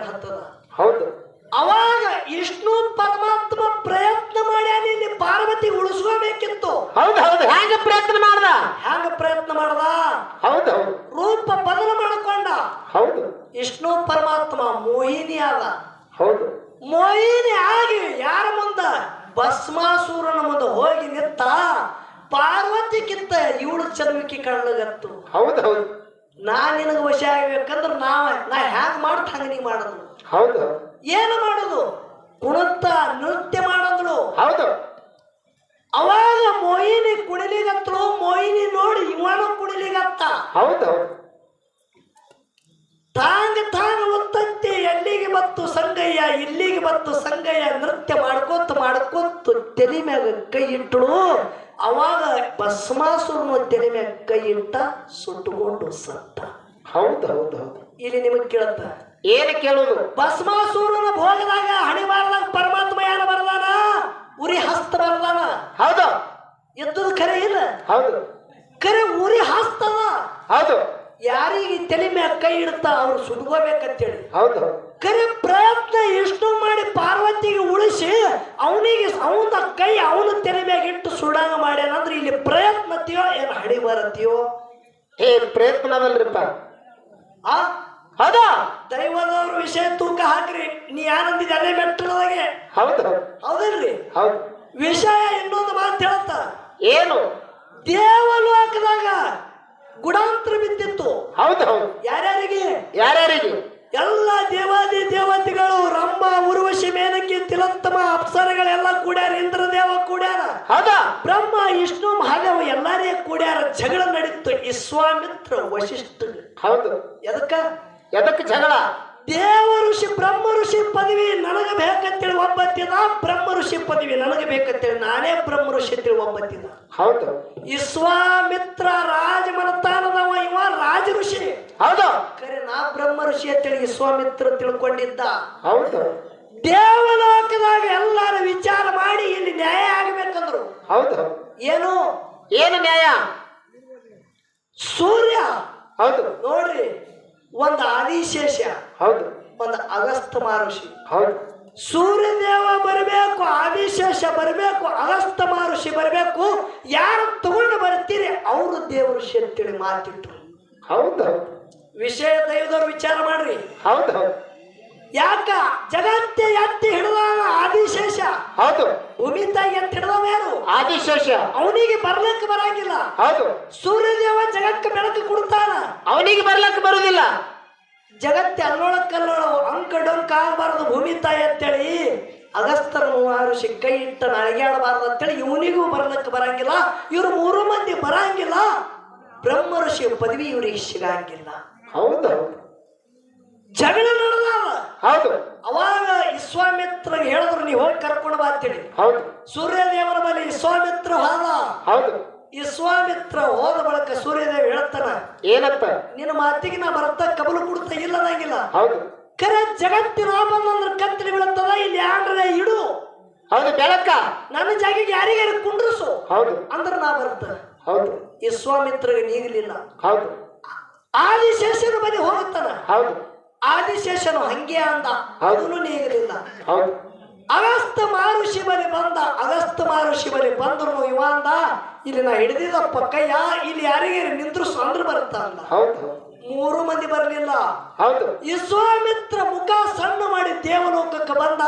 ಹತ್ತದ. ಹೌದು. ಅವಾಗ ವಿಷ್ಣು ಪರಮಾತ್ಮ ಪ್ರಯತ್ನ ಮಾಡ್ಯಾನ ಇಲ್ಲಿ ಪಾರ್ವತಿ ಉಳಿಸ್ಕೋಬೇಕಿತ್ತು ಹೌದು ಹೌದು. ಹೆಂಗ ಪ್ರಯತ್ನ ಮಾಡ್ದ? ಹ್ಯಾಂಗ ಪ್ರಯತ್ನ ಮಾಡ್ದ? ಹೌದು ಹೌದು. ರೂಪ ಬದಲ ಮಾಡಿಕೊಂಡ. ಹೌದು. ವಿಷ್ಣು ಪರಮಾತ್ಮ ಮೋಹಿನಿ ಆದ. ಹೌದು. ಮೋಹಿನಿ ಆಗಿ ಯಾರ ಮುಂದ? ಭಸ್ಮಾಸೂರನ ಮುಂದೆ ಹೋಗಿ ನಿಂತ ಪಾರ್ವತಿಗಿಂತ ಇವಳು ಚರ್ಮಕ್ಕೆ ಕಣ್ಣಗತ್ತು. ಹೌದು ಹೌದು. ನಾ ನಿನಗೆ ವಶ ಆಗ್ಬೇಕಂದ್ರ ನಾವ ನಾ ಹ್ಯಾಂಗ ಮಾಡ್ತ ಹಂಗ ನೀ ಮಾಡೋದು? ಹೌದು. ಏನು ಮಾಡೋದು? ಕುಣುತ್ತ ನೃತ್ಯ ಮಾಡೋದು ಹೌದು. ಅವಾಗ ಮೋಹಿನಿ ಕುಣಿಲಿಗತ್ತಳು ಮೋಹಿನಿ ನೋಡಿ ಇವನು ಕುಣಿಲಿಗತ್ತ. ಹೌದು. ಹೌದು ತಾಂಗ ತಾಂಗ ಒತ್ತಂತೆ ಎಲ್ಲಿಗೆ ಬತ್ತು ಸಂಗಯ್ಯ ಇಲ್ಲಿಗೆ ಬತ್ತು ಸಂಗಯ್ಯ ನೃತ್ಯ ಮಾಡ್ಕೋತ ಮಾಡ್ಕೋತ ತಲೆ ಮ್ಯಾಗ ಕೈ ಇಟ್ಟಳು ಅವಾಗ ಭಸ್ಮಾಸುರನು ತೆರೆ ಮ್ಯಾಗ ಕೈ ಇಟ್ಟ ಸುಟ್ಟುಕೊಂಡು ಸತ್ತ. ಹೌದು ಹೌದು ಹೌದು. ಇಲ್ಲಿ ನಿಮಗೆ ಕೇಳತ್ತ. ಏನು ಕೇಳೋದು? ಭಸ್ಮಾಸುರನ ಭೋಗದಾಗ ಹಣಿಬಾರದಾಗ ಪರಮಾತ್ಮ ಯಾರ ಬರದಾನ? ಉರಿ ಹಸ್ತ ಬರದಾನ? ಹೌದು. ಎದ್ದದ ಕರೆ ಇಲ್ಲ. ಹೌದು. ಕರೆ ಉರಿ ಹಸ್ತದ ಹೌದು. ಯಾರಿಗೆ ತಲೆ ಮ್ಯಾಗ ಕೈ ಇಡ್ತಾ ಅವ್ರು ಸುಡ್ಕೋಬೇಕಂತೇಳಿ ಹೌದು. ಕರೆ ಪ್ರಯತ್ನ ಎಷ್ಟು ಮಾಡಿ ಪಾರ್ವತಿಗೆ ಉಳಿಸಿ ಅವನಿಗೆ ಅವನ ಕೈ ಅವನ ತೆರೆ ಮ್ಯಾಗ ಇಟ್ಟು ಸುಡಂಗ ಮಾಡ್ಯಾನಂದ್ರೆ ಇಲ್ಲಿ ಪ್ರಯತ್ನತೆಯೋ ಏನು ಹಡಿ ಬರತ್ತೀಯೋ ಪ್ರಯತ್ನ ಅದಲ್ರಿಪ್ಪ? ಆ? ಹೌದಾ? ದೈವದವ್ರ ವಿಷಯ ತೂಕ ಹಾಕ್ರಿ. ನೀ ಯಾರಂದಿದ್ದೆ ಅಲ್ಲೇ ಮೆಟ್ಟಳದಾಗೆ ಹೌದು ಹೌದು. ಹೌದಲ್ರಿ? ಹೌದು. ವಿಷಯ ಇನ್ನೊಂದು ಮಾತು ಹೇಳ್ತ. ಏನು? ದೇವಲೋಕದಾಗ ಗುಡಾಂತರ ಬಿದ್ದಿತ್ತು. ಹೌದು ಹೌದು. ಯಾರ್ಯಾರಿಗೆ? ಯಾರ್ಯಾರಿಗೆ? ಎಲ್ಲ ದೇವಾದಿ ದೇವತೆಗಳು ರಮ್ಮ ಉರ್ವಶಿ ಮೇನಕಿ ತಿಲೋತ್ತಮ ಅಪ್ಸರಗಳೆಲ್ಲ ಕೂಡ್ಯಾರ ಇಂದ್ರದೇವ ಕೂಡ್ಯಾರ. ಹೌದಾ? ಬ್ರಹ್ಮ ವಿಷ್ಣು ಮಹಾದೇವ ಎಲ್ಲಾರೇ ಕೂಡ್ಯಾರ ಜಗಳ ನಡೀತು. ವಿಶ್ವಾಮಿತ್ರ ವಶಿಷ್ಠ ಹೌದು. ಎದಕ್ಕ? ಎದಕ್ಕೆ ಜಗಳ? ದೇವ ಋಷಿ ಬ್ರಹ್ಮ ಋಷಿ ಪದವಿ ನನಗೆ ಬೇಕಂತೇಳಿ ಒಬ್ಬತ್ತಿದ ಬ್ರಹ್ಮ ಋಷಿ ಪದವಿ ನನಗೆ ಬೇಕಂತೇಳಿ ನಾನೇ ಬ್ರಹ್ಮ ಋಷಿ ಅಂತೇಳಿ ಒಬ್ಬತ್ತಿದ ಹೌದು. ವಿಶ್ವಾಮಿತ್ರ ರಾಜ ಮನತಾನದವ ಇವ ರಾಜ ಋಷಿ. ಹೌದು. ಕರೆ ನಾ ಬ್ರಹ್ಮ ಋಷಿ ಅಂತೇಳಿ ವಿಶ್ವಾಮಿತ್ರ ತಿಳ್ಕೊಂಡಿದ್ದ. ಹೌದು. ದೇವಲೋಕದಾಗ ಎಲ್ಲಾರು ವಿಚಾರ ಮಾಡಿ ಇಲ್ಲಿ ನ್ಯಾಯ ಆಗ್ಬೇಕಂದ್ರು. ಹೌದು. ಏನು? ಏನು ನ್ಯಾಯ? ಸೂರ್ಯ. ಹೌದು. ನೋಡ್ರಿ ಒಂದು ಆದಿಶೇಷ ಹೌದು. ಒಂದು ಅಗಸ್ತ ಮಹರ್ಷಿ. ಹೌದು. ಸೂರ್ಯದೇವ ಬರಬೇಕು ಆದಿಶೇಷ ಬರಬೇಕು ಅಗಸ್ತ ಮಹರ್ಷಿ ಬರಬೇಕು ಯಾರು ತಗೊಂಡು ಬರ್ತೀರಿ ಅವರು ದೇವಋಷಿ ಅಂತೇಳಿ ಮಾತಿಟ್ರು ಹೌದು. ವಿಷಯ ದೈವದವ್ರು ವಿಚಾರ ಮಾಡ್ರಿ. ಹೌದು. ಯಾಕ? ಜಗತ್ತೆ ಎತ್ತಿ ಹಿಡಿದಾಗ ಆದಿಶೇಷ. ಹೌದು. ಭೂಮಿ ತಾಯಿ ಎತ್ತಿ ಹಿಡಿದವ ಯಾರು? ಆದಿಶೇಷ. ಅವನಿಗೆ ಬರ್ಲಿಕ್ಕೆ ಬರಂಗಿಲ್ಲ. ಹೌದು. ಸೂರ್ಯದೇವ ಜಗಕ್ಕೆ ಬೆಳಕು ಕೊಡ್ತಾನ. ಅವನಿಗೆ ಬರ್ಲಕ್ಕೆ ಬರುದಿಲ್ಲ ಜಗತ್ತೆ ಅಲ್ಲೋಳ ಕಲ್ಲೋಳ ಅಂಕ ಡೊಂಕ ಆಗಬಾರ್ದು ಭೂಮಿ ತಾಯಿ ಅಂತೇಳಿ ಅಗಸ್ತರ ಮೂವರು ಕೈ ಇಟ್ಟ ಅಳಗ್ಯಾಡಬಾರ್ದು ಅಂತೇಳಿ ಇವನಿಗೂ ಬರ್ಲಕ್ಕೆ ಬರಂಗಿಲ್ಲ ಇವ್ರು ಮೂರು ಮಂದಿ ಬರಂಗಿಲ್ಲ. ಬ್ರಹ್ಮ ಋಷಿ ಪದವಿ ಇವ್ರಿಗೆ ಸಿಗಂಗಿಲ್ಲ ಹೌದು. ಜಗಳ ನಡೆದಾವ ಹೌದು. ಅವಾಗ ವಿಶ್ವಾಮಿತ್ರ ಹೇಳಿದ್ರು ನೀವು ಹೋಗಿ ಕರ್ಕೊಂಡು ಬಾ ಅಂತೇಳಿ. ಹೌದು. ಸೂರ್ಯದೇವರ ಬಳಿ ವಿಶ್ವಾಮಿತ್ರ ಹೋದ. ಹೌದು. ವಿಶ್ವಾಮಿತ್ರ ಹೋದ ಬಳಕ ಸೂರ್ಯದೇವ್ ಹೇಳ್ತಾನ ಏನಪ್ಪ? ನಿನ್ನ ಮಾತಿಗೆ ನಾ ಬರ್ತಾ ಕಬಲು ಕೊಡ್ತಾ ಇಲ್ಲ ನಂಗಿಲ್ಲ ಹೌದು. ಕರೆ ಜಗತ್ತಿನ ಬಂದ್ರೆ ಕತ್ತಲಿ ಬೀಳುತ್ತದ ಇಲ್ಲಿ ಆಂಡ್ರೆ ಇಡು. ಹೌದು ಬೆಳಕ. ನನ್ನ ಜಾಗಿಗೆ ಯಾರಿಗೆ ಕುಂಡ್ರಸು. ಹೌದು. ಅಂದ್ರೆ ನಾ ಬರ್ತ ಹೌದು. ವಿಶ್ವಾಮಿತ್ರಗೆ ನೀಗಲಿಲ್ಲ. ಹೌದು. ಆದಿಶೇಷನ ಬಳಿ ಹೋಗುತ್ತಾನ. ಹೌದು. ಆದಿಶೇಷನು ಹಂಗೆ ಅಂದ ಅದನ್ನು ನೀಗಲಿಲ್ಲ. ಹೌದು. ಅಗಸ್ತ ಮಹರ್ಷಿ ಬಳಿ ಬಂದ ಅಗಸ್ತ ಮಹರ್ಷಿ ಬಳಿ ಬಂದ್ರು ಇವ ಅಂದ ಇಲ್ಲಿ ನಾ ಹಿಡಿದಿದಪ್ಪ ಕೈಯ ಇಲ್ಲಿ ಯಾರಿಗೆ ನಿಂತರು ಸ್ವಂದ್ರ ಬರುತ್ತ ಅಂದ. ಮೂರು ಮಂದಿ ಬರಲಿಲ್ಲ. ಹೌದು. ವಿಶ್ವಾಮಿತ್ರ ಮುಖ ಸಣ್ಣ ಮಾಡಿ ದೇವಲೋಕಕ್ಕೆ ಬಂದ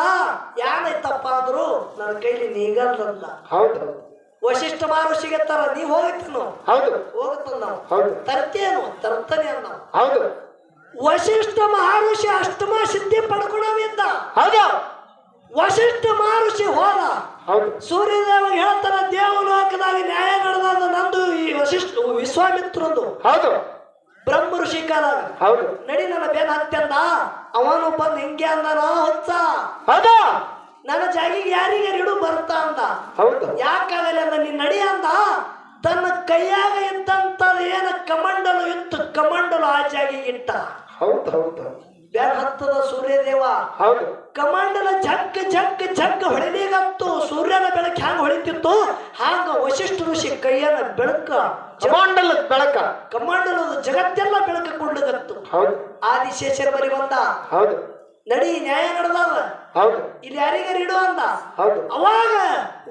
ಯಾನೈತಪ್ಪ ಅಂದ್ರು ನನ್ನ ಕೈಲಿ ನೀಗಲ್ಲ ಹೌದು. ವಶಿಷ್ಠ ಮಹರ್ಷಿಗೆ ತರ ನೀ ಹೋಗಿತ್ತನು? ಹೌದು. ಹೋಗುತ್ತ ನಾವು ಹೌದು. ತರ್ತೇನು ತರ್ತಾನೆ ಅಂದ ಹೌದು. ವಶಿಷ್ಠ ಮಹರ್ಷಿ ಅಷ್ಟಮ ಸಿದ್ಧಿ ಪಡ್ಕೊಳ್ಳೋದಿಂದ ಹೌದು. ವಶಿಷ್ಠ ಮಹರ್ಷಿ ಹೋದ. ಸೂರ್ಯದೇವ ಹೇಳ್ತಾರ ದೇವಲೋಕದಾಗ ನ್ಯಾಯ ನಡೆದ ನಂದು ಈ ವಶಿಷ್ಠ ವಿಶ್ವಾಮಿತ್ರದ್ದು ಹೌದು. ಬ್ರಹ್ಮ ಋಷಿ ಕಾಲಾಗ ಹೌದು. ನಡಿ ನನ್ನ ಬೇನ ಹತ್ಯಂದ ಅವನು ಬಂದು ಹಿಂಗೆ ಅಂದನ ಹೊತ್ತ ಹೌದು. ನನ್ನ ಜಾಗಿಗೆ ಯಾರಿಗೆ ಇಡು ಬರ್ತಾ ಅಂದ? ಹೌದು. ಯಾಕಾಗಲಿ ಅಂದ? ನೀನ್ ನಡಿ ಅಂದ. ತನ್ನ ಕೈಯಾಗ ಇದ್ದಂತ ಏನ ಕಮಂಡಲು ಇತ್ತು ಕಮಂಡಲು ಆ ಜಾಗಿಗೆ ಇಟ್ಟ. ಹೌದು ಹೌದು. ಬೇನ್ ಹತ್ತದ ಸೂರ್ಯದೇವ. ಹೌದು. ಕಮಾಂಡಲ ಜಗ್ ಜಗ್ ಜಗ್ ಹೊಳಿಲಿಗತ್ತು ಸೂರ್ಯನ ಬೆಳಕು ಹ್ಯಾಂಗ ಹೊಳಿತಿತ್ತು ಹಾಂಗ ವಶಿಷ್ಠ ಋಷಿ ಕೈಯನ್ನ ಬೆಳಕ ಕಮಾಂಡಲ ಬೆಳಕ. ಕಮಾಂಡಲದ ಜಗತ್ತೆಲ್ಲ ಬೆಳಕ ಕೊಂಡಗತ್ತು. ಹೌದು. ಆದಿಶೇಷರ ಬರಿ ಬಂದ. ಹೌದು. ನಡಿ ನ್ಯಾಯ ನಡೆದದ. ಹೌದು. ಇಲ್ಲಿ ಯಾರಿಗಾರ ಇಡು ಅಂದ? ಹೌದು. ಅವಾಗ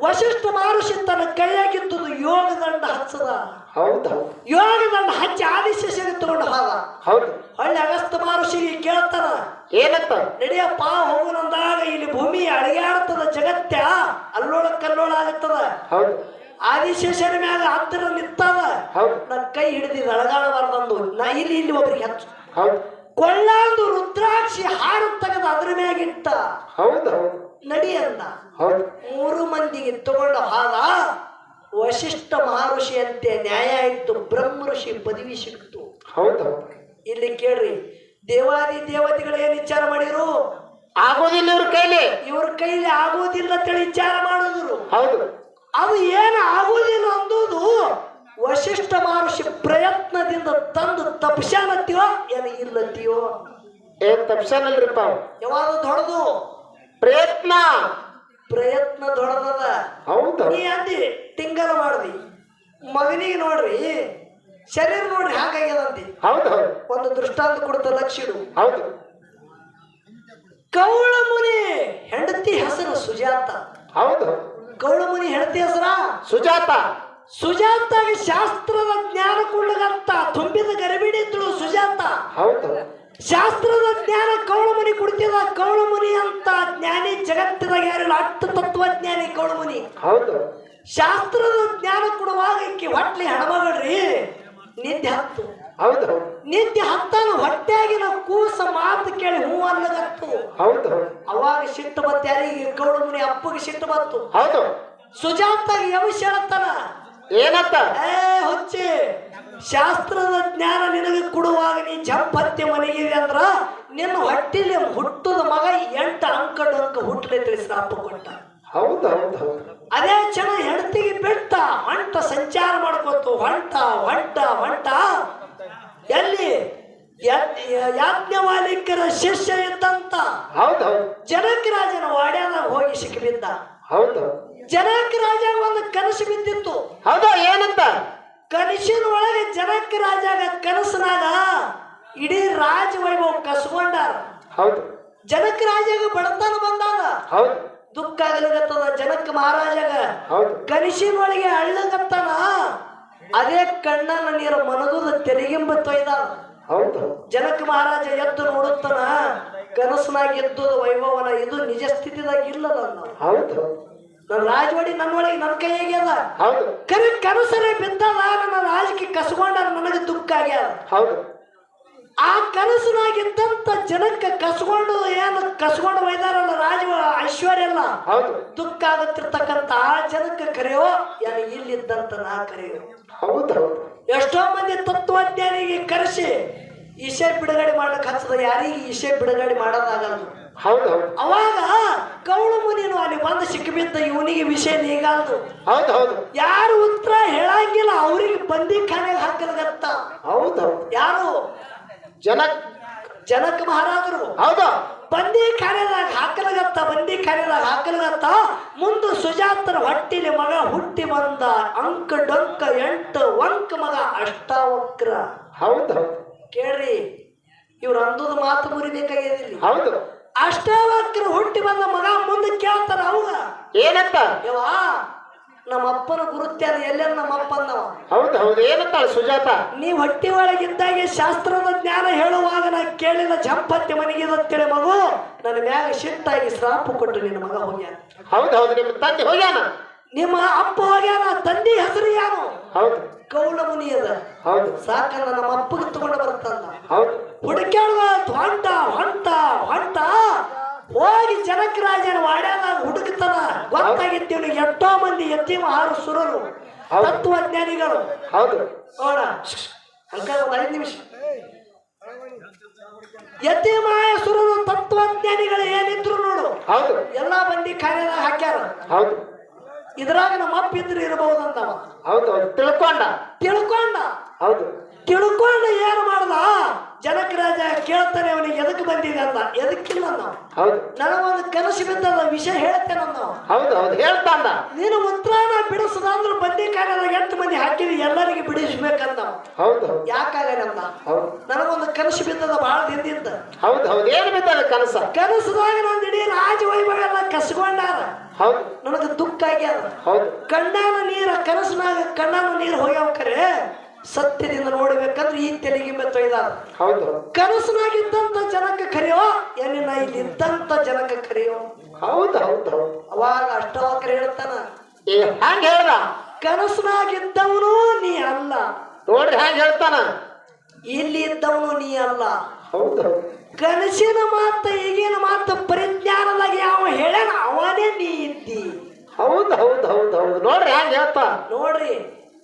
ವಶಿಷ್ಠ ಮಹರ್ಷಿ ತನ್ನ ಕೈಯಾಗಿದ್ದುದು ಯೋಗ ದಂಡ ಹಚ್ಚದ. ಹೌದು. ಯೋಗಿ ದಂಡ ಹಚ್ಚಿ ಆದಿಶೇಷಗೆ ತಗೊಂಡು ಹೋದ ಹೌದು. ಹೊಳ್ಳಿ ಅಗಸ್ತ ಮಹರ್ಷಿಗೆ ಕೇಳ್ತಾರ. ಏನಪ್ಪ? ನಡಿಯಪ್ಪ ಹೋಗುನಂದಾಗ ಇಲ್ಲಿ ಭೂಮಿ ಅಳಿಯಾಡ್ತದ ಜಗತ್ಯ ಅಲ್ಲೋಳ ಕಲ್ಲೋಳ ಆಗತ್ತದ ಹೌದು. ಆದಿಶೇಷನ ಮ್ಯಾಗ ಹತ್ತಿರ ನಿಂತಾವ ಹೌದು. ನನ್ನ ಕೈ ಹಿಡಿದಿದ್ದು ಅಳಗಾಡಬಾರ್ದಂದು. ನಾ ಇಲ್ಲಿ ಇಲ್ಲಿ ಒಬ್ರಿಗೆ ಹೆಚ್ಚು. ಹೌದು. ಕೊಳ್ಳಾಂದು ರುದ್ರಾಕ್ಷಿ ಹಾರು ತೆಗೆದು ಅದ್ರ ಮ್ಯಾಗಿಟ್ಟ ಹೌದು ಹೌದು. ನಡಿ ಅಂದ ಹೌದು. ಮೂರು ಮಂದಿಗೆ ತಗೊಂಡ ಹಾದ ವಶಿಷ್ಠ ಮಹಾಋಷಿಯಂತೆ ಅಂತೆ ನ್ಯಾಯ ಇತ್ತು ಬ್ರಹ್ಮ ಋಷಿ ಪದವಿ ಸಿಕ್ತು. ಹೌದು. ಇಲ್ಲಿ ಕೇಳ್ರಿ ದೇವಾದಿ ದೇವತೆಗಳು ಏನ್ ವಿಚಾರ ಮಾಡಿದ್ರು? ಆಗೋದಿಲ್ಲ ಇವ್ರ ಕೈಲಿ. ಇವ್ರ ಕೈಲಿ ಆಗೋದಿಲ್ಲ ಅಂತೇಳಿ ವಿಚಾರ ಮಾಡಿದ್ರು. ಹೌದು. ಅದು ಏನು ಆಗೋದಿಲ್ಲ ಅಂದೋದು ವಶಿಷ್ಠ ಮಹರ್ಷಿ ಪ್ರಯತ್ನದಿಂದ ತಂದು ತಪ್ಸ್ಯಾನತ್ತೀವೋ ಏನು ಇಲ್ಲತ್ತೀವೋ ಏನ್ ತಪ್ಸನಲ್ರಿಪ್ಪ. ಯಾವಾಗ ದೊಡ್ಡದು. ಪ್ರಯತ್ನ. ಪ್ರಯತ್ನ ದೊಡ್ಡದದ ಹೌದು. ನೀ ಅಂದಿ ತಿಂಗಲ ಮಾಡ್ದಿ. ಮಗನಿಗೆ ನೋಡ್ರಿ ಶರೀರ ನೋಡ್ರಿ ಹಾಗಾಗ್ಯದಂತಿ ಹೌದು ಒಂದು ದೃಷ್ಟಾಂತ ಕೊಡ್ತ ಲಕ್ಷಿಡು ಹೌದು. ಕೌಳ ಮುನಿ ಹೆಂಡತಿ ಹೆಸರು ಸುಜಾತ. ಹೌದು. ಕೌಳ ಮುನಿ ಹೆಂಡತಿ ಹೆಸರ? ಸುಜಾತ. ಸುಜಾತಗೆ ಶಾಸ್ತ್ರದ ಜ್ಞಾನ ಕೊಳ್ಳಗಂತ ತುಂಬಿದ ಗರ್ಭಿಣಿದ್ಳು ಸುಜಾತ. ಹೌದು. ಶಾಸ್ತ್ರದ ಜ್ಞಾನ ಕೌಳಮುನಿ ಕೊಡ್ತಿದ ಕೌಳಮುನಿ ಅಂತ ಜ್ಞಾನಿ ಜಗತ್ತಿದಾಗ ಯಾರಿಲ್ಲ ತತ್ವಜ್ಞಾನಿ ಕೌಳಮುನಿ. ಹೌದು. ಶಾಸ್ತ್ರದ ಜ್ಞಾನ ಕೊಡುವಾಗ ಈಕಿ ಹೊಟ್ಲಿ ಹಣಮಗಳ್ರಿ ನಿದ್ದೆ ಹತ್ತು. ಹೌದು. ನಿದ್ದೆ ಹತ್ತಾನು ಹೊಟ್ಟೆಯಾಗಿನ ಕೂಸ ಮಾತು ಕೇಳಿ ಹೂ ಅನ್ನಗತ್ತು. ಹೌದು. ಅವಾಗ ಸಿಟ್ಟು ಬತ್ತು ಯಾರಿಗೆ? ಕೌಳಮುನಿ ಅಪ್ಪಗೆ ಸಿಟ್ಟು ಬತ್ತು ಹೌದು. ಸುಜಾತಾಗ ಯಮಶ ಹೇಳ್ತಾನ ಏನತ್ತ ಏ ಹುಚ್ಚಿ. ಶಾಸ್ತ್ರದ ಜ್ಞಾನ ನಿನಗೆ ಕೊಡುವಾಗ ನೀ ಜಂಪತ್ಯ ಮನೆಗಿದೆ ಅಂದ್ರ ನಿನ್ನ ಹೊಟ್ಟಿಲಿ ಹುಟ್ಟದ ಮಗ ಎಂಟು ಅಂಕ ಡೊಂಕ ಹುಟ್ಟಲೆ ಕೊಟ್ಟ ಹೌದು ಹೌದು ಹೌದು. ಅದೇ ಚೆನ್ನ ಹೆಂಡತಿಗೆ ಬಿಟ್ಟ ಹೊಂಟ ಸಂಚಾರ ಮಾಡ್ಕೊತು ಹೊಂಟ ಹೊಂಟ ಹೊಂಟ. ಎಲ್ಲಿ? ಯಜ್ಞ- ಯಾಜ್ಞವಾಲಿಕರ ಶಿಷ್ಯ ಇದ್ದಂತ. ಜನಕ ರಾಜನ ವಾಡ್ಯಾದಾಗ ಹೋಗಿ ಸಿಕ್ಕಿಬಿದ್ದ ಹೌದು ಜನಕ ರಾಜಾಗ ಒಂದು ಕನಸು ಬಿದ್ದಿತ್ತು. ಹೌದಾ ಏನಂತ? ಕನಸಿನ ಒಳಗೆ ಜನಕ ರಾಜಾಗ ಕನಸನಾಗ ಇಡೀ ರಾಜ ವೈಭವ ಕಸ್ಕೊಂಡಾರ ಹೌದು. ಜನಕ ರಾಜಾಗ ಬಡತನ ಬಂದಾಗ ಹೌದು. ದುಃಖ ಆಗಲಿಗತ್ತದ ಜನಕ ಮಹಾರಾಜಾಗ ಹೌದು. ಕನಸಿನ ಒಳಗೆ ಅಳ್ಳಗತ್ತಾನ ಅದೇ ಕಣ್ಣನ ನೀರ ಮನಗುದ ತೆರಿಗೆಂಬ ತೊಯ್ದ ಹೌದು. ಜನಕ ಮಹಾರಾಜ ಎದ್ದು ನೋಡುತ್ತಾನ ಕನಸನಾಗ ಎದ್ದು ವೈಭವನ ಇದು ನಿಜ ಸ್ಥಿತಿದಾಗ ಇಲ್ಲ ನನ್ನ ಹೌದು. ರಾಜವಾಡಿ ನಮ್ಮೊಳಗೆ ನನ್ನ ಕೈಯಾಗೆ ಅದ? ಹೌದು. ಕನಸರೆ ಬಿದ್ದಲ್ಲ ಬಿದ್ದದ ನನ್ನ ರಾಜಕೀಯ ಕಸ್ಕೊಂಡ ನನಗೆ ದುಃಖ ಆಗ್ಯಾದ. ಹೌದು. ಆ ಕನಸಿನಾಗಿದ್ದಂತ ಜನಕ್ಕೆ ಕಸ್ಕೊಂಡು ಏನು ಕಸ್ಕೊಂಡು ಒಯ್ದಾರಲ್ಲ ರಾಜ ಐಶ್ವರ್ಯ ಎಲ್ಲ ಹೌದು. ದುಃಖ ಆಗುತ್ತಿರ್ತಕ್ಕಂತ ಆ ಜನಕ್ಕೆ ಕರೆಯೋ ಏನು ಇಲ್ಲಿದ್ದಂತ ನಾ ಕರೆಯೋ. ಹೌದು ಹೌದು. ಎಷ್ಟೋ ಮಂದಿ ತತ್ವಜ್ಞಾನಿಗೆ ಕರೆಸಿ ಈಶೆ ಬಿಡುಗಡೆ ಮಾಡಕ್ಕೆ ಹಚ್ಚದ ಯಾರಿಗೆ ಈಶೆ ಬಿಡುಗಡೆ ಮಾಡೋದಾಗಲ್ಲ. ಹೌದು ಹೌದು. ಅವಾಗ ಕೌಳು ಮುನಿನು ಅಲ್ಲಿ ಬಂದು ಸಿಕ್ಕಿಬಿದ್ದ ಇವನಿಗೆ ವಿಷಯ ನೀಗಾಲ್ದು. ಹೌದು ಹೌದು. ಯಾರು ಉತ್ತರ ಹೇಳಂಗಿಲ್ಲ ಅವ್ರಿಗೆ ಬಂದಿ ಖಾನೆಗೆ ಹಾಕಲ್ಗತ್ತ. ಹೌದು ಹೌದು. ಯಾರು? ಜನಕ್. ಜನಕ್ ಮಹಾರಾಜರು. ಹೌದಾ. ಬಂದಿ ಖಾನೆದಾಗ ಹಾಕಲ್ಗತ್ತ ಬಂದಿ ಖಾನೆದಾಗ ಹಾಕಲ್ಗತ್ತ. ಮುಂದೆ ಸುಜಾತರ ಹೊಟ್ಟಿಲಿ ಮಗ ಹುಟ್ಟಿ ಬಂದ ಅಂಕ ಡೊಂಕ ಎಂಟು ವಂಕ ಮಗ ಅಷ್ಟಾವಕ್ರ. ಹೌದು ಹೌದು. ಕೇಳ್ರಿ ಇವ್ರು ಅಂದದ ಮಾತು ಮುರಿಬೇಕಾಗಿದೆ ಹೌದು. ಅಷ್ಟಾವಕ್ರ ಹುಟ್ಟಿ ಬಂದ ಮಗ ಮುಂದೆ ಕೇಳ್ತಾರ ಅವಾಗ. ಏನಂತ? ಯವ್ವಾ ನಮ್ಮ ಅಪ್ಪನ ಗುರುತ್ಯಾನ ಎಲ್ಲೆಲ್ಲ ನಮ್ಮ ಅಪ್ಪ ಅಂದವ? ಹೌದು ಹೌದು. ಏನಂತ ಸುಜಾತ? ನೀವು ಹೊಟ್ಟಿ ಒಳಗಿದ್ದಾಗೆ ಶಾಸ್ತ್ರದ ಜ್ಞಾನ ಹೇಳುವಾಗ ನಾ ಕೇಳಿದ ಜಂಪತ್ತಿ ಮನೆಗಿದಂತೇಳಿ ಮಗು ನನ್ನ ಮ್ಯಾಗ ಶಿಟ್ಟಾಗಿ ಶ್ರಾಪ ಕೊಟ್ಟು ನಿನ್ನ ಮಗ ಹೋಗ್ಯಾನ. ಹೌದು ಹೌದು. ನಿಮ್ಮ ತಂದೆ ಹೋಗ್ಯಾನ? ನಿಮ್ಮ ಅಪ್ಪ ಹೋಗ್ಯಾನ ತಂದೆ ಹೆಸರು ಯಾನು ಹೌದು. ಕೌಲ ಮುನಿ ಅದ. ಹೌದು. ಸಾಕಲ್ಲ ನಮ್ಮ ಅಪ್ಪಗೆ ತಗೊಂಡು ಬರ್ತಾನ ಹೌದು. ಹುಡುಕ್ಯಾಡುವ ಹೊಂಟ ಹೊಂಟ ಹೊಂಟ ಹೋಗಿ ಜನಕ ರಾಜನ ವಾಡ್ಯಾಗ ಹುಡುಕ್ತಾನ ಗೊತ್ತಾಗಿತ್ತು ಎಷ್ಟೋ ಮಂದಿ ಎತ್ತಿ ಆರು ಸುರರು. ತತ್ವಜ್ಞಾನಿಗಳು. ಹೌದು. ನೋಡ ಅಂಕಲ್ ಒಂದು ಐದು ನಿಮಿಷ. ಯತಿ ಮಾಯಸುರರು ತತ್ವಜ್ಞಾನಿಗಳು ಏನಿದ್ರು ನೋಡು. ಹೌದು. ಎಲ್ಲಾ ಮಂದಿ ಕಾರ್ಯದಾಗ ಹಾಕ್ಯಾರ. ಹೌದು. ಇದ್ರಾಗ ನಮ್ಮ ಅಪ್ಪ ಇದ್ರೆ ಇರಬಹುದಂತ ಹೌದು ಹೌದು. ತಿಳ್ಕೊಂಡ. ತಿಳ್ಕೊಂಡ. ಹೌದು. ತಿಳ್ಕೊಂಡ ಏನು ಮಾಡ್ದ? ಜನಕ ರಾಜ ಕೇಳ್ತಾನೆ ಅವನಿಗೆ ಎದಕ್ಕೆ ಬಂದಿದೆ ಅಂತ? ಎದಕ್ಕಿಲ್ಲ ನಾವು ನನಗೊಂದು ಕನಸು ಬಿದ್ದದ ವಿಷಯ ಹೇಳ್ತೇನೆ ನಾವು ಹೌದು ಹೌದು. ಹೇಳ್ತಾನ ನೀನು ಉತ್ತರಾಯಣ ಬಿಡಿಸದ ಅಂದ್ರೆ ಬಂದಿ ಕಾಗದ ಎಂಟು ಮಂದಿ ಹಾಕಿದ್ವಿ ಎಲ್ಲರಿಗೆ ಬಿಡಿಸ್ಬೇಕಂತ ಹೌದು. ಯಾಕಾಗಲ್ಲ ನನಗೊಂದು ಕನಸು ಬಿದ್ದದ ಬಹಳ ದಿನದಿಂದ. ಹೌದು ಹೌದು. ಏನು ಬಿದ್ದ ಕನಸ? ಕನಸದಾಗ ನಂದು ಇಡೀ ರಾಜ ವೈಭವ ಎಲ್ಲ ಕಸ್ಕೊಂಡಾರ ಹೌದು. ನನಗೆ ದುಃಖ ಆಗ್ಯದ. ಹೌದು. ಕಣ್ಣಾನ ನೀರ ಕನಸಿನಾಗ ಕಣ್ಣಾನ ನೀರು ಹೋಗ್ಯಾವ ಖರೆ ಸತ್ಯದಿಂದ ನೋಡಬೇಕಂದ್ರೆ ಈ ತೆಲಿಗೆ ತೊಯ್ದಾರ ಹೌದು. ಕನಸಿನಾಗಿದ್ದಂತ ಜನಕ್ಕೆ ಕರೆಯೋ ಎಲ್ಲಿನ ಇಲ್ಲಿ ಇದ್ದಂತ ಜನಕ್ಕೆ ಕರೆಯೋ. ಹೌದು ಹೌದು ಅವಾಗ ಅಷ್ಟವಾಕರ ಹೇಳ್ತಾನ ಏ ಹ್ಯಾಂಗ ಹೇಳ್ದ? ಕನಸಿನಾಗಿದ್ದವನು ನೀ ಅಲ್ಲ. ನೋಡ್ರಿ ಹ್ಯಾಂಗ ಹೇಳ್ತಾನ? ಇಲ್ಲಿ ಇದ್ದವನು ನೀ ಅಲ್ಲ. ಹೌದು ಹೌದು. ಕನಸಿನ ಮಾತ ಈಗಿನ ಮಾತ ಪರಿಜ್ಞಾನದಾಗ ಯಾವ ಹೇಳ್ಯಾನ ಅವನೇ ನೀ ಇದ್ದಿ. ಹೌದು ಹೌದು ಹೌದು ಹೌದು. ನೋಡ್ರಿ ಹ್ಯಾಂಗ ಹೇಳ್ತಾ? ನೋಡ್ರಿ.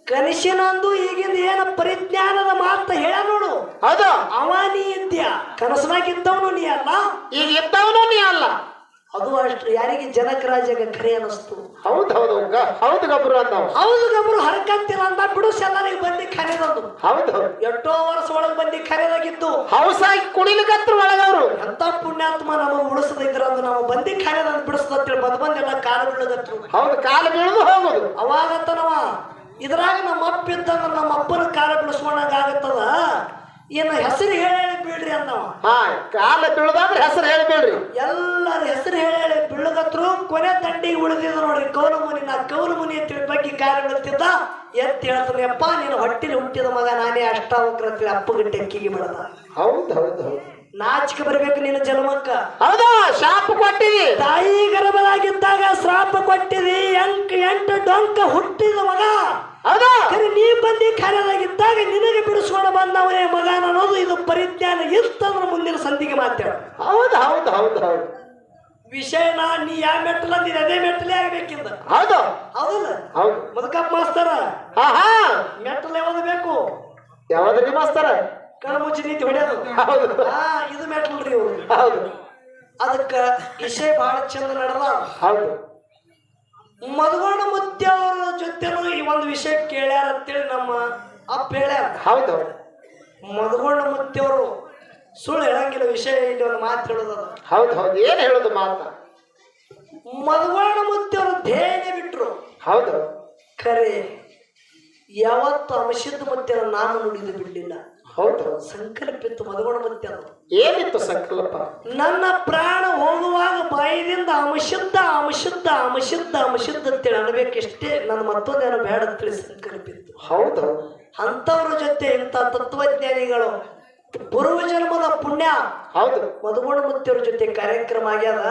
ಕನಸಿನಂದು ಈಗಿಂದ ಏನ ಪರಿಜ್ಞಾನದ ಮಾತ ಹೇಳ ನೋಡು. ಹೌದು. ಅವನಿ ನೀ ಇದ್ಯಾ ಕನಸನಾಗಿದ್ದವನು ನೀ ಅಲ್ಲ. ಈಗ ಇದ್ದವನು ನೀ ಅಲ್ಲ. ಅದು ಅಷ್ಟು ಯಾರಿಗೆ ಜನಕ ರಾಜಗ ಖರೆ ಅನಿಸ್ತು ಹೌದು ಹೌದು ಹೌದು. ಗಬ್ರು ಅಂತ ಹೌದು ಗಬ್ರು ಹರಕಂತಿಲ್ಲ ಅಂತ ಬಿಡು ಎಲ್ಲರಿಗೆ ಬಂದು ಖರೆದಂದು ಹೌದು ಎಷ್ಟೋ ವರ್ಷ ಒಳಗೆ ಬಂದಿ ಖರೆದಾಗಿದ್ದು ಹೌಸಾಗಿ ಕುಣಿಲಿಕತ್ರ ಒಳಗವ್ರು. ಎಂತ ಪುಣ್ಯಾತ್ಮ ನಮಗೆ ಉಳಿಸದಿದ್ರ ಅಂದ್ರೆ ನಾವು ಬಂದು ಕರೆದಂತ ಬಿಡಿಸ್ತೇಳಿ ಬದ್ ಬಂದೆಲ್ಲ ಕಾಲ ಬೀಳದತ್ರು ಹೌದು ಕಾಲು ಬೀಳುದು ಹೋಗುದು. ಅವಾಗತ್ತನವ ಇದ್ರಾಗ ನಮ್ಮ ಅಪ್ಪ ಇದ್ದಂದ್ರೆ ನಮ್ಮ ಅಪ್ಪನ ಕಾಲ ಬಿಡಿಸ್ಕೊಂಡಂಗ ಆಗತ್ತದ? ಏನ ಹೆಸರು ಹೇಳಿ ಬಿಡ್ರಿ ಅಂದವ. ಹಾ ಕಾಲ ಬೀಳದಂದ್ರೆ ಹೆಸರು ಹೇಳಿ ಬೀಳ್ರಿ. ಎಲ್ಲರ ಹೆಸರು ಹೇಳಿ ಬೀಳದತ್ರು ಕೊನೆ ತಂಡಿ ಉಳಿದಿದ್ರು ನೋಡ್ರಿ ಕೌಲ ಮುನಿ ನಾ ಕೌಲ ಮುನಿ ಅಂತೇಳಿ ಬಗ್ಗೆ ಕಾಲ ಬೀಳ್ತಿದ್ದ? ಎತ್ತಿ ಹೇಳ್ತಾನೆ ಅಪ್ಪ ನೀನು ಹೊಟ್ಟಿಲಿ ಹುಟ್ಟಿದ ಮಗ ನಾನೇ ಅಷ್ಟಾವಕ್ರ ಅಂತೇಳಿ ಅಪ್ಪಗೆ ಟೆಕ್ಕಿಗೆ ಬಿಡದ. ಹೌದು ಹೌದು ಹೌದು. ನಾಚಿಕೆ ಬರ್ಬೇಕು ನಿನ್ನ ಜನ್ಮಕ್ಕ. ಹೌದ ಶಾಪ ಕೊಟ್ಟಿದಿ. ತಾಯಿ ಗರ್ಭದಾಗಿದ್ದಾಗ ಶ್ರಾಪ ಕೊಟ್ಟಿದಿ ಎಂಕ್ ಎಂಟು ಡೊಂಕ ಹುಟ್ಟಿದ ಮಗ. ಖರೆ ನೀ ಬಂದಿ ಖಾಲಿಯಾಗಿದ್ದಾಗ ನಿನಗೆ ಬಿಡಿಸ್ಕೊಂಡು ಬಂದವನೇ ಮಗನ ಅನ್ನೋದು ಇದು ಪರಿಜ್ಞಾನ. ಇತ್ತಂದ್ರೆ ಮುಂದಿನ ಸಂಧಿಗೆ ಮಾತಾಡ ಹೌದು ಹೌದು ಹೌದು ಹೌದು. ವಿಷಯನ ನೀ ಯಾವ ಮೆಟ್ಟಲ ನೀನ್ ಅದೇ ಮೆಟ್ಟಲೇ ಆಗ್ಬೇಕಿಂದ. ಹೌದು. ಹೌದಲ್ಲ? ಹೌದು. ಮದಕಪ್ಪ ಮಾಸ್ತರ ಹಾ ಹಾ. ಮೆಟ್ಟಲು ಯಾವ್ದು ಬೇಕು? ಯಾವ್ದ್ರಿ ಮಾಸ್ತರ? ಕಣ್ಣು ಮುಚ್ಚಿ ನೀತಿ ಹೊಡೆಯೋದು. ಹೌದು. ಹಾ ಇದು ಮೆಟ್ಟಲ್ರಿ ಇವ್ರು. ಹೌದು. ಅದಕ್ಕ ವಿಷಯ ಬಹಳ ಚಂದ ನಡೆದ ಹೌದು. ಮಧುಗೋಣ ಮುತ್ಯ ಅವರ ಜೊತೆನೂ ಈ ಒಂದು ವಿಷಯ ಕೇಳ್ಯಾರ ಅಂತೇಳಿ ನಮ್ಮ ಅಪ್ಪ ಹೇಳ್ಯಾರ. ಹೌದು. ಮಧುಗೋಣ ಮುತ್ಯವರು ಸುಳ್ಳು ಹೇಳಂಗಿಲ್ಲ ವಿಷಯ ಇಲ್ಲಿ ಒಂದು ಮಾತು ಹೇಳೋದ ಹೌದು ಹೌದು. ಏನ್ ಹೇಳೋದು ಮಾತ? ಮಧುಗೋಣ ಮುತ್ಯವರು ಧ್ಯೇಯ ಬಿಟ್ರು. ಹೌದು. ಖರೆ ಯಾವತ್ತು ಅಂಶದ ಮುತ್ಯನ ನಾನು ನುಡಿದು ಬಿಡಲಿಲ್ಲ. ಹೌದು. ಸಂಕಲ್ಪಿತ್ತು ಮಧುಗೋಣ ಮುತ್ಯನ ಏನಿತ್ತು ಸಂಕಲ್ಪ? ನನ್ನ ಪ್ರಾಣ ಹೋಗುವಾಗ ಬಾಯಿದಿಂದ ಅಮಶುದ್ಧ ಅಮಶುದ್ಧ ಅಮಶುದ್ಧ ಅಮಶುದ್ಧ ಅಂತೇಳಿ ಅನ್ಬೇಕಿಷ್ಟೇ ನನ್ನ ಮತ್ತೊಂದೇನು ಬೇಡ ಅಂತೇಳಿ ಸಂಕಲ್ಪಿತ್ತು ಹೌದು. ಅಂಥವ್ರ ಜೊತೆ ಇಂಥ ತತ್ವಜ್ಞಾನಿಗಳು ಪೂರ್ವ ಜನ್ಮದ ಪುಣ್ಯ ಹೌದು. ಮಧುಗೋಣ ಮುತ್ತಿಯವ್ರ ಜೊತೆ ಕಾರ್ಯಕ್ರಮ ಆಗ್ಯದ.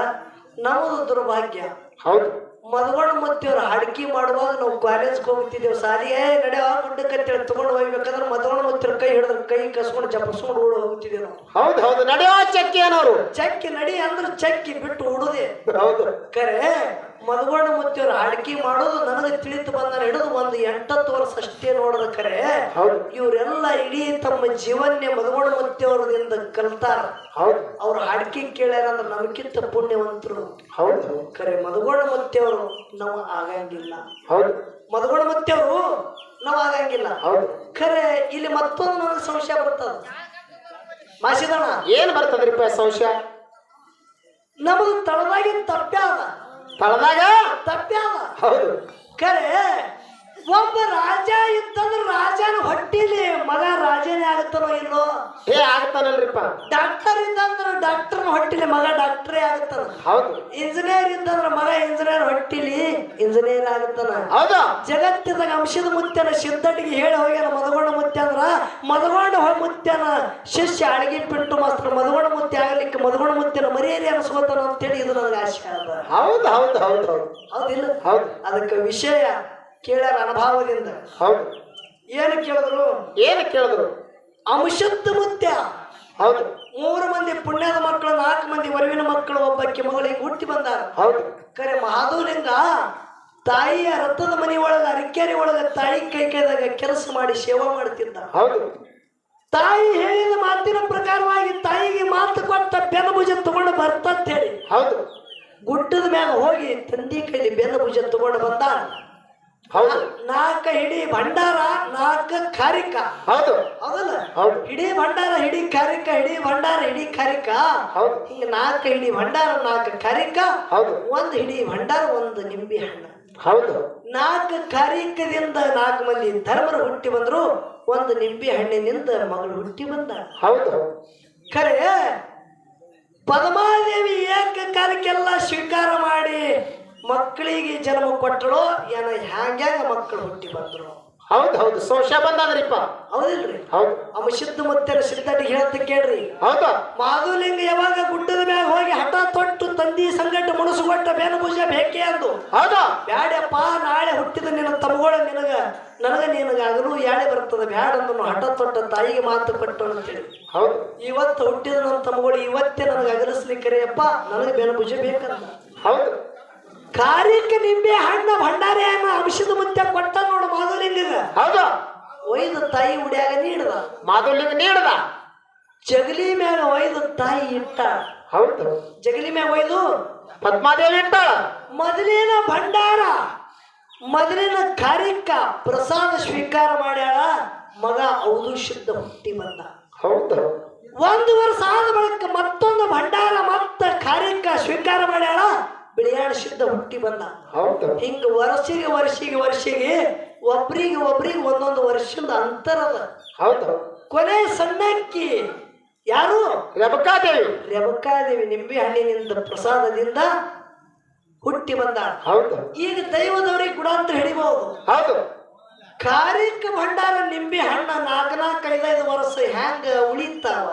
ನಮ್ಮದು ದುರ್ಭಾಗ್ಯ. ಹೌದು. ಮಧುಗೋಣ ಮುತ್ತಿಯವ್ರ ಅಡ್ಕಿ ಮಾಡುವಾಗ ನಾವು ಕಾಲೇಜ್ಗೆ ಹೋಗ್ತಿದ್ದೇವೆ. ಸಾಲಿಗೆ ನಡೆಯ ಗುಡ್ಡಕ್ಕೆ ಅಂತೇಳಿ ತಗೊಂಡು ಹೋಗ್ಬೇಕಂದ್ರೆ ಮಧುಗೋಣ ಮತ್ತೆ ಕೈ ಹಿಡಿದ್ರೆ ಕೈ ಕಸ್ಕೊಂಡು ಜಪಸ್ಕೊಂಡು ಓಡಿ ಹೋಗ್ತಿದ್ದೇವೆ ನಾವು. ಹೌದು ಹೌದು. ನಡೆಯೋ ಚಕ್ಕಿ ಅನ್ನೋರು. ಚಕ್ಕಿ ನಡಿ ಅಂದ್ರೆ ಚಕ್ಕಿ ಬಿಟ್ಟು ಉಡುದೆ. ಹೌದು. ಕರೆ ಮಧುಗೋಣ ಮುತ್ತಿಯವ್ರ ಅಡಿಕೆ ಮಾಡೋದು ನನಗೆ ತಿಳಿತು ಬಂದ ಹಿಡಿದು ಒಂದು ಎಂಟತ್ತು ವರ್ಷ ಅಷ್ಟೇ ನೋಡದ ಕರೆ ಇವರೆಲ್ಲ ಇಡೀ ತಮ್ಮ ಜೀವನ್ನೇ ಮಧುಗೋಣ ಮುತ್ತಿಯವರದಿಂದ ಕಲ್ತಾರ. ಅವ್ರ ಅಡಿಕೆ ಕೇಳ್ಯಾರ ಅಂದ್ರೆ ನಮಗಿಂತ ಪುಣ್ಯವಂತರು. ಹೌದು. ಕರೆ ಮಧುಗೋಣ ಮುತ್ತಿಯವರು ನಾವು ಆಗಂಗಿಲ್ಲ. ಹೌದು. ಮಧುಗೋಣ ಮುತ್ತಿಯವರು ನಾವು ಆಗಂಗಿಲ್ಲ. ಖರೆ ಇಲ್ಲಿ ಮತ್ತೊಂದು ನನಗೆ ಸಂಶಯ ಬರ್ತದ. ಮಾಸಿದಣ್ಣ. ಏನ್ ಬರ್ತದ್ರಿಪ್ಪ ಸಂಶಯ? ನಮ್ದು ತಳದಾಗಿ ತಪ್ಪ್ಯಾದ ತಳದಾಗ ತಪ್ಪ್ಯಾದ ಹೌದು ಖರೆ ಒಬ್ಬ ರಾಜ ಇತ್ತಂದ್ರೆ ರಾಜನ ಹೊಟ್ಟಿಲಿ ಮಗ ರಾಜನೇ ಆಗತ್ತನೋ ಇಲ್ಲೋ ಏ ಆಗ್ತಾನಲ್ರಿಪ್ಪ. ಡಾಕ್ಟರ್ ಇದ್ದಂದ್ರೆ ಡಾಕ್ಟರ್ ಹೊಟ್ಟಿಲಿ ಮಗ ಡಾಕ್ಟರೇ ಆಗತ್ತನ ಹೌದು. ಇಂಜಿನಿಯರ್ ಇದ್ದಂದ್ರೆ ಮಗ ಇಂಜಿನಿಯರ್ ಹೊಟ್ಟಿಲಿ ಇಂಜಿನಿಯರ್ ಆಗತ್ತನ ಹೌದು. ಜಗತ್ತಿದಾಗ ಅಂಶದ ಮುತ್ಯನ ಸಿದ್ಧಟಿಗೆ ಹೇಳಿ ಹೋಗ್ಯಾನ ಮದಗೊಂಡ ಮುತ್ಯ ಅಂದ್ರ ಮದಗೊಂಡ ಮುತ್ಯನ. ಶಿಷ್ಯ ಅಡಿಗೆ ಬಿಟ್ಟು ಮಾಸ್ತರ ಮದಗೊಂಡ ಮುತ್ಯ ಆಗ್ಲಿಕ್ಕೆ ಮದಗೊಂಡ ಮುತ್ಯನ ಮರ್ಯಾದೆ ಅನಿಸ್ಕೋತಾನ ಅಂತೇಳಿ ಇದು ನನಗೆ ಆಶೆ ಹೌದು ಹೌದು ಹೌದು ಹೌದು. ಹೌದಿಲ್ಲ? ಹೌದು. ಅದಕ್ಕೆ ವಿಷಯ ಕೇಳ್ಯಾರ ಅನುಭವದಿಂದ. ಹೌದು. ಏನು ಕೇಳಿದ್ರು? ಏನು ಕೇಳಿದ್ರು? ಅಂಶದ ಮುತ್ಯ. ಹೌದು. ಮೂರು ಮಂದಿ ಪುಣ್ಯದ ಮಕ್ಕಳು ನಾಲ್ಕು ಮಂದಿ ವರವಿನ ಮಕ್ಕಳು ಒಬ್ಬಕ್ಕೆ ಮಗಳಿಗೆ ಹುಟ್ಟಿ ಬಂದಾರ. ಹೌದು. ಕರೆ ಮಹಾದೇವಲಿಂಗ ತಾಯಿಯ ರಥದ ಮನೆ ಒಳಗ ಅರಿಕೆರೆ ಒಳಗ ತಾಯಿ ಕೈ ಕೈದಾಗ ಕೆಲಸ ಮಾಡಿ ಸೇವಾ ಮಾಡುತ್ತಿದ್ದ ಹೌದು. ತಾಯಿ ಹೇಳಿದ ಮಾತಿನ ಪ್ರಕಾರವಾಗಿ ತಾಯಿಗೆ ಮಾತು ಕೊಟ್ಟ ಬೆನ್ನಭುಜ ತಗೊಂಡು ಬರ್ತಂತ ಹೇಳಿ ಹೌದು. ಗುಡ್ಡದ ಮ್ಯಾಗ ಹೋಗಿ ತಂದಿ ಕೈಲಿ ಬೆನ್ನಭುಜ ತಗೊಂಡು ಬಂದ ಹೌದು. ನಾಲ್ಕ ಹಿಡಿ ಭಂಡಾರ ನಾಲ್ಕ ಕಾರಿಕ ಹೌದು. ಹೌದಲ್ಲ? ಹೌದು. ಹಿಡಿ ಭಂಡಾರ ಹಿಡಿ ಕಾರಿಕ ಹಿಡಿ ಭಂಡಾರ ಹಿಡಿ ಕಾರಿಕ ಹೌದು. ಹಿಂಗ ನಾಲ್ಕ ಹಿಡಿ ಭಂಡಾರ ನಾಲ್ಕ ಕಾರಿಕ ಹೌದು. ಒಂದು ಹಿಡಿ ಭಂಡಾರ ಒಂದು ನಿಂಬಿ ಹಣ್ಣು. ಹೌದು. ನಾಲ್ಕು ಕಾರಿಕದಿಂದ ನಾಲ್ಕು ಮಂದಿ ಧರ್ಮರು ಹುಟ್ಟಿ ಬಂದ್ರು. ಒಂದು ನಿಂಬಿ ಹಣ್ಣಿನಿಂದ ಮಗಳು ಹುಟ್ಟಿ ಬಂದ. ಹೌದು. ಖರೆ ಪದ್ಮಾದೇವಿ ಏಕಕಾಲಕ್ಕೆಲ್ಲ ಸ್ವೀಕಾರ ಮಾಡಿ ಮಕ್ಕಳಿಗೆ ಜನ್ಮ ಕೊಟ್ಟಳು ಏನ ಹ್ಯಾಂಗ ಮಕ್ಕಳು ಹುಟ್ಟಿ ಬಂದ್ರು? ಹೌದು ಹೌದು. ಸಂಶಯ ಬಂದದ್ರಿಪ್ಪ. ಹೌದಿಲ್ರಿ? ಹೌದು. ಅವ ಸಿದ್ಧ ಮತ್ತೆ ಸಿದ್ಧಟಿಗೆ ಹೇಳ್ತ ಕೇಳ್ರಿ. ಹೌದಾ? ಮಾಧುಲಿಂಗ ಯಾವಾಗ ಗುಡ್ಡದ ಮ್ಯಾಗ ಹೋಗಿ ಹಠ ತೊಟ್ಟು ತಂದಿ ಸಂಗಟ ಮುಣಸುಗೊಟ್ಟ ಬೇನು ಪೂಜ ಬೇಕೇ ಅಂದು. ಹೌದು? ಬ್ಯಾಡಪ್ಪ ನಾಳೆ ಹುಟ್ಟಿದ ನಿನ್ನ ತಮಗೋಳ ನಿನಗ ನನಗ ನಿನಗ ಅದನ್ನು ಯಾಳೆ ಬರ್ತದ ಬ್ಯಾಡ ಅಂದನು ಹಠ ತೊಟ್ಟ ತಾಯಿಗೆ ಮಾತು ಕೊಟ್ಟು ಅಂತೇಳಿ ಹೌದು. ಇವತ್ತು ಹುಟ್ಟಿದ ನನ್ನ ತಮಗೋಳು ಇವತ್ತೇ ನನಗೆ ಅಗಲಿಸ್ಲಿಕ್ಕರೆಯಪ್ಪ ನನಗೆ ಬೇನ ಪೂಜೆ ಬೇಕಂತ. ಕಾರಿಕ ನಿಂಬೆ ಹಣ್ಣ ಭಂಡಾರಿಯನ್ನ ಅಂಶದ ಮುಂದೆ ಕೊಟ್ಟ ನೋಡು ಮಾಧುಲಿಂಗ ಹೌದು. ಒಯ್ದು ತಾಯಿ ಉಡ್ಯಾಗ ನೀಡದ. ಮಾಧುಲಿಂಗ ನೀಡದ. ಜಗಲಿ ಮೇಲೆ ಒಯ್ದು ತಾಯಿ ಇಟ್ಟ. ಹೌದು. ಜಗಲಿ ಮ್ಯಾಗ ಒಯ್ದು? ಪದ್ಮಾದೇವಿ ಇಟ್ಟ. ಮೊದಲಿನ ಭಂಡಾರ ಮೊದಲಿನ ಕಾರ್ಯಕ್ಕ ಪ್ರಸಾದ ಸ್ವೀಕಾರ ಮಾಡ್ಯಾಳ ಮಗ ಔದು ಶುದ್ಧ ಹುಟ್ಟಿ ಬಂದ. ಹೌದು. ಒಂದು ವರ್ಷ ಆದ ಬಳಿಕ ಮತ್ತೊಂದು ಭಂಡಾರ ಮತ್ತ ಕಾರ್ಯಕ್ಕ ಸ್ವೀಕಾರ ಮಾಡ್ಯಾಳ. ಬಿಳಿಯಾಣ ಶುದ್ಧ ಹುಟ್ಟಿ ಬಂದ. ಹೌದು. ಹಿಂಗ ವರ್ಷಿಗೆ ವರ್ಷಿಗೆ ವರ್ಷಿಗೆ ಒಬ್ರಿಗೆ ಒಬ್ರಿಗೆ ಒಂದೊಂದು ವರ್ಷದ ಅಂತರದ ಹೌದು. ಕೊನೆ ಸಣ್ಣಕ್ಕಿ ಯಾರು? ರೆಬಕಾದೇವಿ. ರೆಬಕಾದೇವಿ ನಿಂಬೆ ಹಣ್ಣಿನಿಂದ ಪ್ರಸಾದದಿಂದ ಹುಟ್ಟಿ ಬಂದ. ಹೌದು. ಈಗ ದೈವದವರಿಗೆ ಕೂಡ ಅಂತ ಹಿಡಿಬಹುದು ಹೌದು. ಕಾರಿಕ ಭಂಡಾರ ನಿಂಬೆ ಹಣ್ಣ ನಾಲ್ಕು ನಾಲ್ಕು ಐದೈದು ವರ್ಷ ಹ್ಯಾಂಗ ಉಳಿತಾವ?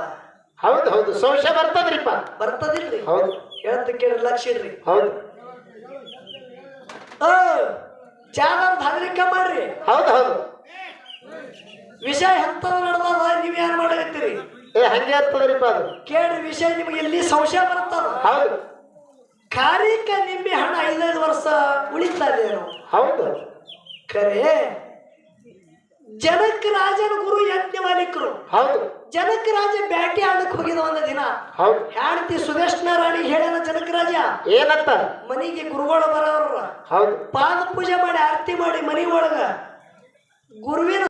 ಹೌದು ಹೌದು. ಸಂಶಯ ಬರ್ತದ್ರಿಪ್ಪ. ಬರ್ತದಿಲ್ರಿ. ಹೌದು. ಹೇಳ್ತ ಕೇಳಿ ಲಕ್ಷ ಇಡ್ರಿ. ಹೌದು. ಚಾದಂತ ಹದರಿಕ ಮಾಡ್ರಿ. ಹೌದು ಹೌದು. ವಿಷಯ ಎಂತದ ನಡೆದದ ನೀವ್ ಏನ್ ಮಾಡಕತ್ತೀರಿ ಏ ಹಂಗೆ ಇರ್ತದ್ರಿಪ್ಪ ಅದು. ಕೇಳ್ರಿ ವಿಷಯ ನಿಮಗೆ ಎಲ್ಲಿ ಸಂಶಯ ಬರ್ತದ ಹೌದು. ಕಾರಿಕ ನಿಂಬೆ ಹಣ ಐದೈದು ವರ್ಷ ಉಳಿತಾ ಇದೆ ಹೌದು. ಖರೆ ಜನಕ್ ರಾಜನ ಗುರು ಯಜ್ಞ ಮಾಲೀಕರು. ಹೌದು. ಜನಕ್ ರಾಜ ಬ್ಯಾಟಿ ಆಡಕ್ ಹೋಗಿದ ಒಂದು ದಿನ. ಹೆಂಡತಿ ಸುದೇಶ್ನ ರಾಣಿ ಹೇಳನ ಜನಕ್ ರಾಜ. ಏನಂತ? ಮನಿಗೆ ಗುರುಗಳು ಬರೋರ. ಪಾದ ಪೂಜೆ ಮಾಡಿ ಆರತಿ ಮಾಡಿ ಮನಿ ಒಳಗ ಗುರುವಿನ